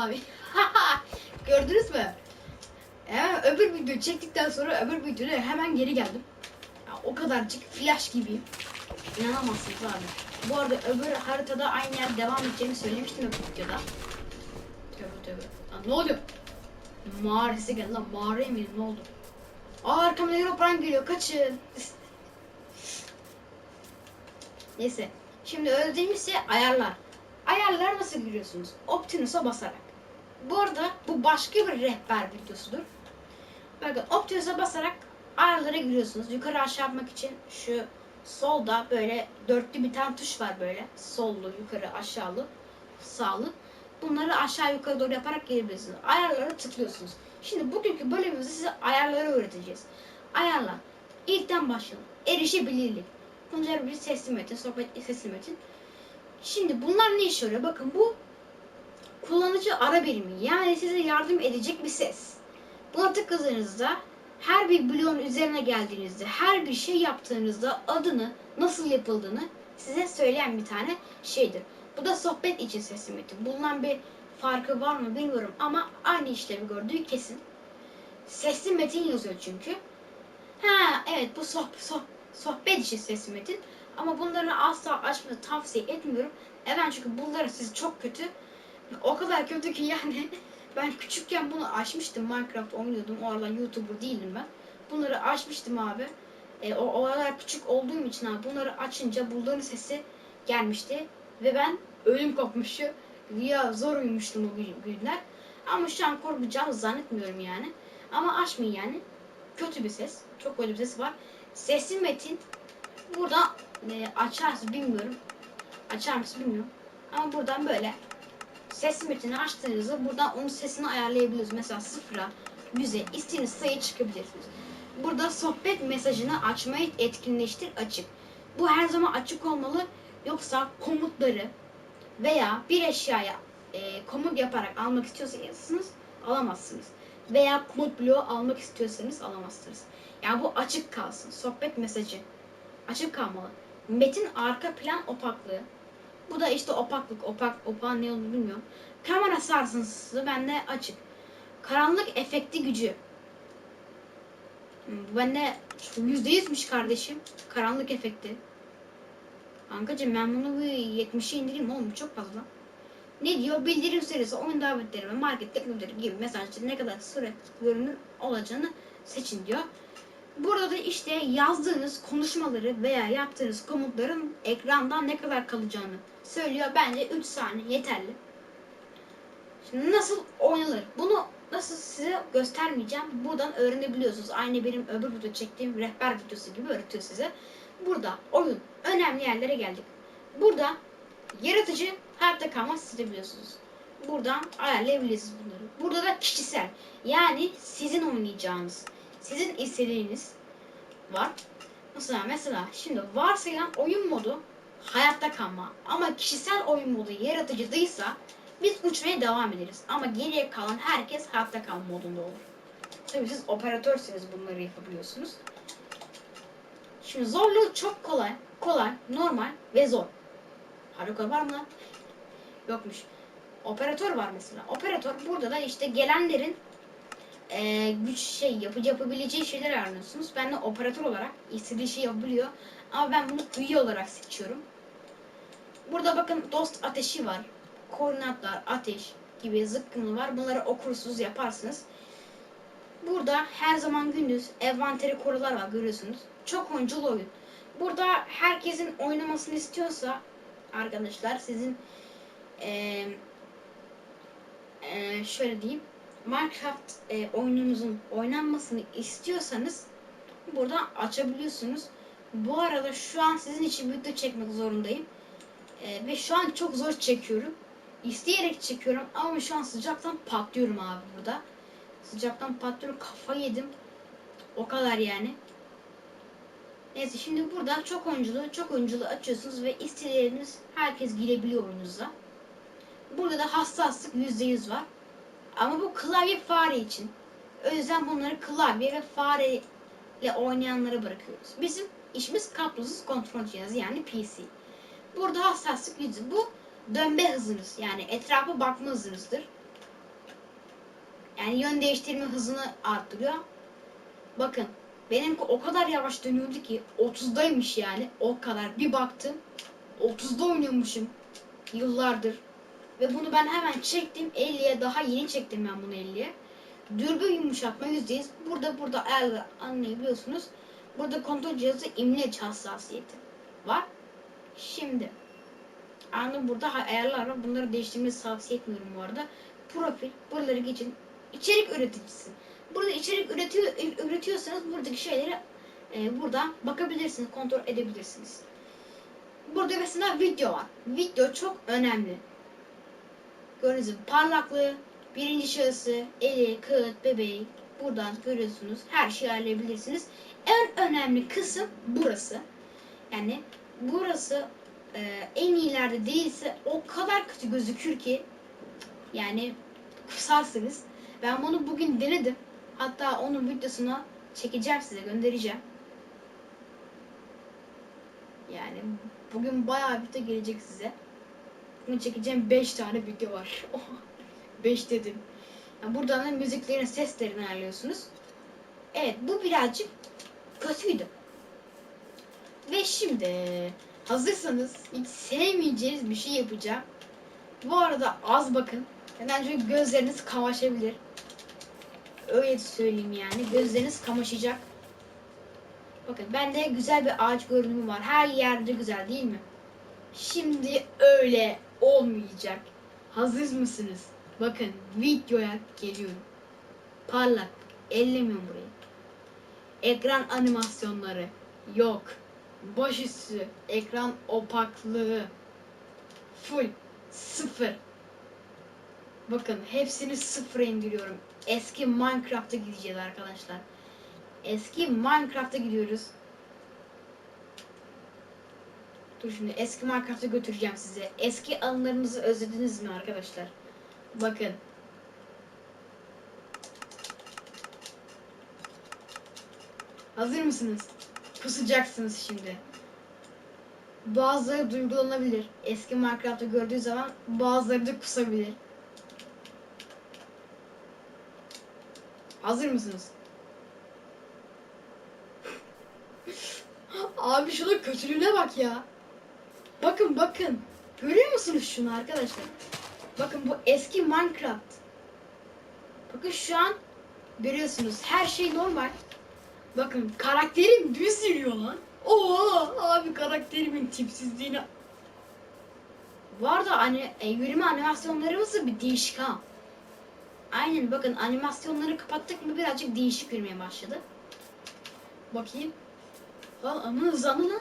abi. Gördünüz mü? Evet, öbür video çektikten sonra öbür videoda hemen geri geldim. Ya, o kadarcık flash gibiyim. İnanamazsınız abi. Bu arada öbür haritada aynı yer devam edeceğini söylemiştim öbür videoda. Tövbe tövbe. Lan ne oluyor? Mağarası geldi lan. Mağaraya mıydı ne oldu? Aa arkamda Europran geliyor kaçın. Neyse. Şimdi öldüğümüz şey ayarlar. Ayarlar nasıl giriyorsunuz? Optimus'a basarak. Bu arada bu başka bir rehber videosudur. Bakın Optimus'a basarak ayarlara giriyorsunuz. Yukarı aşağı yapmak için şu solda böyle dörtlü bir tane tuş var böyle. Sollu, yukarı, aşağılı, sağlı. Bunları aşağı yukarı doğru yaparak gelebilirsiniz. Ayarlara tıklıyorsunuz. Şimdi bugünkü bölümümüzde size ayarları öğreteceğiz. Ayarlar. İlkten başlayalım. Erişebilirlik. Bunları bir teslim etin, sohbet teslim etin. Şimdi bunlar ne işe yarıyor? Bakın bu kullanıcı ara birimi. Yani size yardım edecek bir ses. Buna tıkladığınızda her bir bloğun üzerine geldiğinizde, her bir şey yaptığınızda adını, nasıl yapıldığını size söyleyen bir tane şeydir. Bu da sohbet için teslim etin. Bulunan bir farkı var mı bilmiyorum ama aynı işlevi gördüğü kesin. Sesli metin yazıyor çünkü. Ha evet bu soh soh sohbet için sesli metin. Ama bunları asla açmanı tavsiye etmiyorum. Neden? Çünkü bunları siz çok kötü. O kadar kötü ki yani. Ben küçükken bunu açmıştım. Minecraft oynuyordum. O aralar YouTuber değildim ben. Bunları açmıştım abi. E, o, o aralar küçük olduğum için abi bunları açınca bunların sesi gelmişti. Ve ben ölüm kopmuşu. Ya zor uyumuştum o gün- günler. Ama şu an korkacağımı zannetmiyorum yani. Ama açmayın yani. Kötü bir ses. Çok kötü bir ses var. Sesli metin burada e, açarsın bilmiyorum. Açar mısın bilmiyorum. Ama buradan böyle sesli metini açtığınızda buradan onun sesini ayarlayabiliyoruz. Mesela sıfıra, yüze istediğiniz sayı çıkabilirsiniz. Burada sohbet mesajını açmayı etkinleştir açık. Bu her zaman açık olmalı. Yoksa komutları veya bir eşyaya e, komut yaparak almak istiyorsanız alamazsınız. Veya komut bloğu almak istiyorsanız alamazsınız. Yani bu açık kalsın. Sohbet mesajı açık kalmalı. Metin arka plan opaklığı. Bu da işte opaklık, opak, opağın ne olduğunu bilmiyorum. Kamera sarsıntısı bende açık. Karanlık efekti gücü. Hmm, Bu bende yüzde yüzmüş kardeşim. Karanlık efekti. Kankacığım ben bunu bir 70'e indireyim oğlum çok fazla. Ne diyor? Bildirim süresi, oyun davetleri ve market teklifleri gibi mesajları ne kadar süre görünür olacağını seçin diyor. Burada da işte yazdığınız konuşmaları veya yaptığınız komutların ekrandan ne kadar kalacağını söylüyor. Bence 3 saniye yeterli. Şimdi nasıl oynanır? Bunu nasıl size göstermeyeceğim. Buradan öğrenebiliyorsunuz. Aynı benim öbür video çektiğim rehber videosu gibi öğretiyor size. Burada oyun önemli yerlere geldik. Burada yaratıcı hayatta kalmak isteyebiliyorsunuz. Buradan ayarlayabilirsiniz bunları. Burada da kişisel. Yani sizin oynayacağınız, sizin istediğiniz var. Mesela mesela şimdi varsayılan oyun modu hayatta kalma. Ama kişisel oyun modu yaratıcıysa biz uçmaya devam ederiz. Ama geriye kalan herkes hayatta kalma modunda olur. Tabii siz operatörseniz bunları yapabiliyorsunuz. Şimdi zorluğu çok kolay, kolay, normal ve zor. Harika var mı? Yokmuş. Operatör var mesela. Operatör burada da işte gelenlerin eee, güç şey yapı yapabileceği şeyler ayarlıyorsunuz. Ben de operatör olarak istediği şeyi yapabiliyor. Ama ben bunu üye olarak seçiyorum. Burada bakın dost ateşi var. Koordinatlar, ateş gibi zıkkımı var. Bunları okursunuz, yaparsınız. Burada her zaman gündüz envanteri korular var görüyorsunuz. Çok oyunculu oyun. Burada herkesin oynamasını istiyorsa arkadaşlar sizin eee eee, şöyle diyeyim Minecraft e, oyununuzun oynanmasını istiyorsanız burada açabiliyorsunuz. Bu arada şu an sizin için video çekmek zorundayım. E, ve şu an çok zor çekiyorum. İsteyerek çekiyorum ama şu an sıcaktan patlıyorum abi burada. Sıcaktan patlıyorum. Kafa yedim. O kadar yani. Neyse şimdi burada çok oyunculu, çok oyunculu açıyorsunuz ve istediğiniz herkes girebiliyor oyununuza. Burada da hassaslık %100 var. Ama bu klavye fare için. O yüzden bunları klavye ve fare ile oynayanlara bırakıyoruz. Bizim işimiz kablosuz kontrol cihazı yani PC. Burada hassaslık yüzü. Bu dönme hızınız yani etrafa bakma hızınızdır. Yani yön değiştirme hızını arttırıyor. Bakın benimki o kadar yavaş dönüyordu ki 30'daymış yani o kadar. Bir baktım 30'da oynuyormuşum yıllardır. Ve bunu ben hemen çektim 50'ye daha yeni çektim ben bunu 50'ye. Dürbün yumuşatma %100. Burada burada ayarlar anlayabiliyorsunuz. Burada kontrol cihazı imleç hassasiyeti var. Şimdi anında burada ayarlar var. Bunları değiştirmenizi tavsiye etmiyorum bu arada. Profil buraları geçin. İçerik üreticisi. Burada içerik üretiyor, üretiyorsanız buradaki şeyleri e, buradan bakabilirsiniz, kontrol edebilirsiniz. Burada mesela video var. Video çok önemli. Gördüğünüz parlaklığı, birinci şahısı, eli, kağıt, bebeği buradan görüyorsunuz. Her şeyi ayarlayabilirsiniz. En önemli kısım burası. Yani burası e, en iyilerde değilse o kadar kötü gözükür ki yani kusarsınız. Ben bunu bugün denedim. Hatta onun videosunu çekeceğim size göndereceğim. Yani bugün bayağı bir gelecek size. Bunu çekeceğim 5 tane video var. 5 dedim. Yani buradan da müziklerin seslerini ayarlıyorsunuz. Evet bu birazcık kötüydü. Ve şimdi hazırsanız hiç sevmeyeceğiniz bir şey yapacağım. Bu arada az bakın. Neden çünkü gözleriniz kamaşabilir. Öyle söyleyeyim yani. Gözleriniz kamaşacak. Bakın bende güzel bir ağaç görünümü var. Her yerde güzel değil mi? Şimdi öyle olmayacak. Hazır mısınız? Bakın videoya geliyorum. Parlak. Ellemiyorum burayı. Ekran animasyonları yok. Başüstü ekran opaklığı full sıfır. Bakın hepsini sıfıra indiriyorum. Eski Minecraft'a gideceğiz arkadaşlar. Eski Minecraft'a gidiyoruz. Dur şimdi eski Minecraft'a götüreceğim size. Eski anılarınızı özlediniz mi arkadaşlar? Bakın. Hazır mısınız? Pusacaksınız şimdi. Bazıları duygulanabilir. Eski Minecraft'ı gördüğü zaman bazıları da kusabilir. Hazır mısınız? Abi şunun kötülüğüne bak ya. Bakın bakın. Görüyor musunuz şunu arkadaşlar? Bakın bu eski Minecraft. Bakın şu an görüyorsunuz her şey normal. Bakın karakterim düz yürüyor lan. Oo abi karakterimin tipsizliğine. Var da hani yürüme animasyonlarımız da bir değişik ha. Aynen bakın animasyonları kapattık mı birazcık değişik yürümeye başladı. Bakayım. Lan ama hızlandı lan.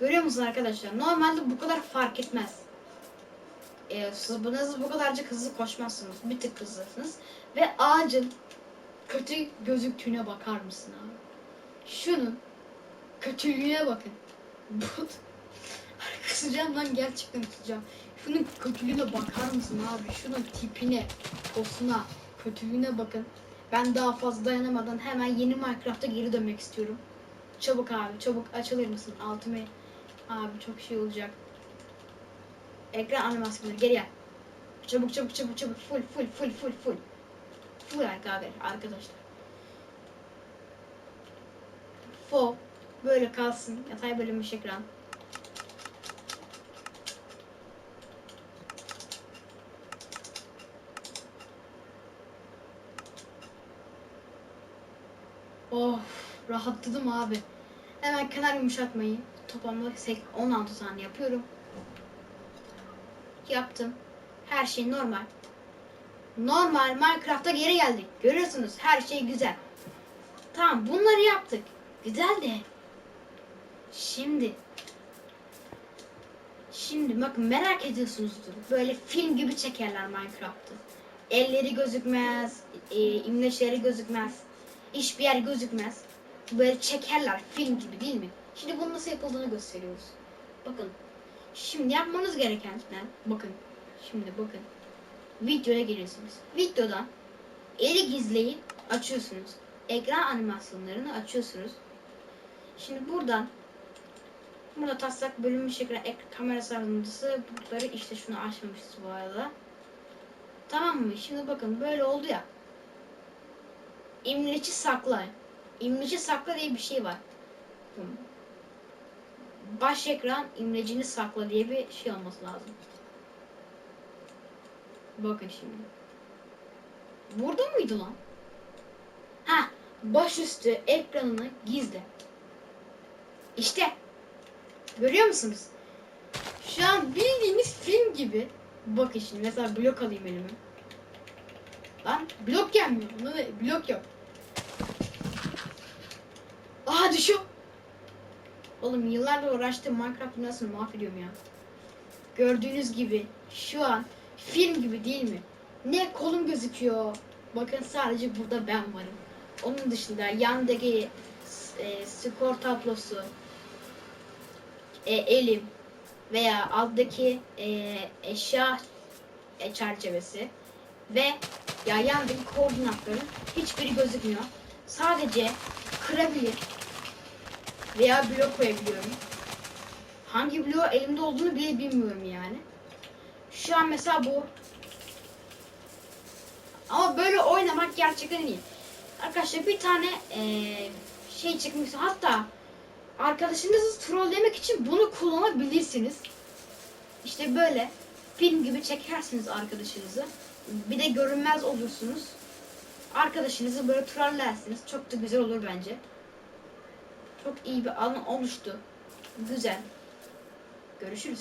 Görüyor musunuz arkadaşlar? Normalde bu kadar fark etmez. Ee, siz bu nasıl bu kadarcık hızlı koşmazsınız. Bir tık hızlısınız. Ve ağacın kötü gözüktüğüne bakar mısın abi? Şunun kötülüğüne bakın. Bu kısacağım lan gerçekten kısacağım. Şunun kötülüğüne bakar mısın abi? Şunun tipine, posuna, kötülüğüne bakın. Ben daha fazla dayanamadan hemen yeni Minecraft'a geri dönmek istiyorum. Çabuk abi, çabuk açılır mısın? Altıma abi çok şey olacak. Ekran animasyonları geri gel. Çabuk çabuk çabuk çabuk full full full full full. Full abi arkadaşlar. Fo böyle kalsın. Yatay bölünmüş ekran. Of rahatladım abi. Hemen kenar yumuşatmayı toplamda sek- 16 saniye yapıyorum. Yaptım. Her şey normal. Normal Minecraft'a geri geldik. Görüyorsunuz her şey güzel. Tamam bunları yaptık. Güzel de. Şimdi. Şimdi bakın merak ediyorsunuzdur. Böyle film gibi çekerler Minecraft'ı. Elleri gözükmez. E, imleçleri gözükmez. Hiçbir yer gözükmez. Böyle çekerler film gibi değil mi? Şimdi bunun nasıl yapıldığını gösteriyoruz. Bakın. Şimdi yapmanız gerekenler bakın. Şimdi bakın. Videoya geliyorsunuz. Videodan eli gizleyin açıyorsunuz. Ekran animasyonlarını açıyorsunuz. Şimdi buradan burada taslak bölünmüş ekran ek, kamera sarılıntısı bunları işte şunu açmamışız bu arada. Tamam mı? Şimdi bakın böyle oldu ya. İmleci sakla. İmleci sakla diye bir şey var. Baş ekran imlecini sakla diye bir şey olması lazım. Bakın şimdi. Burada mıydı lan? Ha, başüstü ekranını gizle. İşte. Görüyor musunuz? Şu an bildiğiniz film gibi. Bakın şimdi mesela blok alayım elime. Lan blok gelmiyor. Blok yok. Aha düşüyor. Oğlum yıllarla uğraştığım Minecraft dünyasını mahvediyorum ya. Gördüğünüz gibi şu an film gibi değil mi? Ne kolum gözüküyor. Bakın sadece burada ben varım. Onun dışında yandaki e, skor tablosu, e, elim veya alttaki e, eşya e, çerçevesi ve ya yandaki koordinatların hiçbiri gözükmüyor. Sadece kırabilir veya blok koyabiliyorum. Hangi bloğu elimde olduğunu bile bilmiyorum yani. Şu an mesela bu. Ama böyle oynamak gerçekten iyi. Arkadaşlar bir tane eee, şey çıkmış. Hatta arkadaşınızı trollemek için bunu kullanabilirsiniz. İşte böyle film gibi çekersiniz arkadaşınızı. Bir de görünmez olursunuz. Arkadaşınızı böyle trollersiniz. Çok da güzel olur bence. Çok iyi bir alan oluştu. Güzel. Görüşürüz.